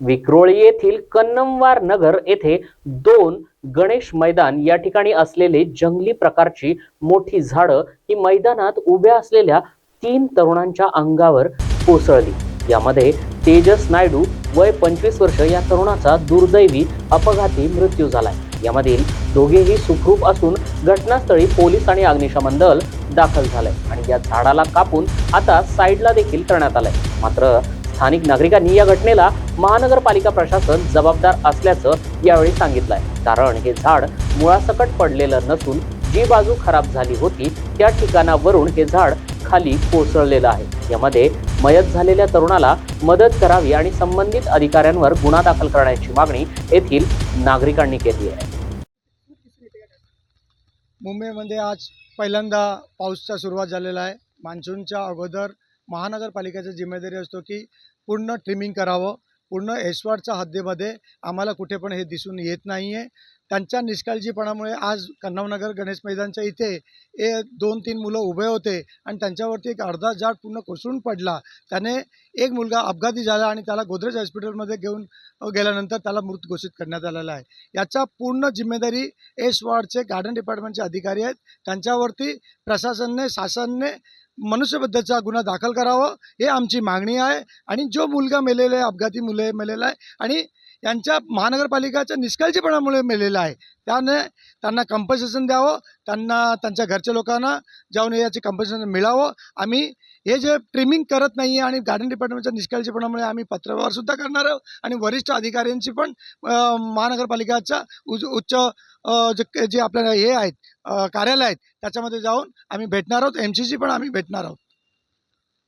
विक्रोळी येथील कन्नमवार नगर येथे दोन गणेश मैदान या ठिकाणी असलेले जंगली प्रकारची मोठी झाडं ही मैदानात उभ्या असलेल्या तीन तरुणांच्या अंगावर कोसळली. यामध्ये तेजस नायडू वय पंचवीस वर्ष या तरुणाचा दुर्दैवी अपघाती मृत्यू झालाय. यामधील दोघेही सुखरूप असून घटनास्थळी पोलीस आणि अग्निशमन दल दाखल झालंय आणि या झाडाला कापून आता साईडला देखील करण्यात आलंय. मात्र स्थानिक नागरिकांनी या घटनेला महानगरपालिका प्रशासन जबाबदार असल्याचं यावेळी सांगितलंय. कारण हे झाड मुळासकट पडलेलं नसून जी बाजू खराब झाली होती त्या ठिकाणावरून हे झाड खाली कोसळलेलं आहे. यामध्ये मयत झालेल्या तरुणाला मदत करावी आणि संबंधित अधिकाऱ्यांवर गुन्हा दाखल करण्याची मागणी येथील नागरिकांनी केली आहे. मुंबईमध्ये आज पहिल्यांदा पाऊसचा सुरुवात झालेला आहे. मान्सूनच्या अगोदर महानगरपालिकेची जिम्मेदारी असतो की पूर्ण ट्रिमिंग करावं. पूर्ण एसवाडच्या हद्दीमध्ये आम्हाला कुठे पण हे दिसून येत नाही आहे त्यांच्या निष्काळजीपणामुळे आज कन्नवनगर गणेश मैदानच्या इथे ए दोन तीन मुलं उभे होते आणि त्यांच्यावरती एक अर्धा झाड पूर्ण कोसळून पडला. त्याने एक मुलगा अपघाती झाला आणि त्याला गोदरेज हॉस्पिटलमध्ये घेऊन गेल्यानंतर त्याला मृत घोषित करण्यात आलेला आहे. याचा पूर्ण जिम्मेदारी एस वॉर्डचे गार्डन डिपार्टमेंटचे अधिकारी आहेत. त्यांच्यावरती प्रशासनने शासनने मनुष्यबद्धचा गुन्हा दाखल करावा हे आमची मागणी आहे. आणि जो मुलगा मेलेला आहे अपघाती मुले मेलेला आहे आणि यांच्या महानगरपालिकाच्या निष्काळजीपणामुळे मिळलेलं आहे. त्याने त्यांना कंपन्सेशन द्यावं त्यांना त्यांच्या घरच्या लोकांना जाऊन याचे कंपन्सेशन मिळावं. आम्ही हे जे ट्रिमिंग करत नाही आहे आणि गार्डन डिपार्टमेंटच्या निष्काळजीपणामुळे आम्ही पत्रव्यवहारसुद्धा करणार आहोत आणि वरिष्ठ अधिकाऱ्यांची पण महानगरपालिकाच्या उच्च उच्च जे जे आपल्या हे आहेत कार्यालय आहेत त्याच्यामध्ये जाऊन आम्ही भेटणार आहोत. एम सी पण आम्ही भेटणार आहोत.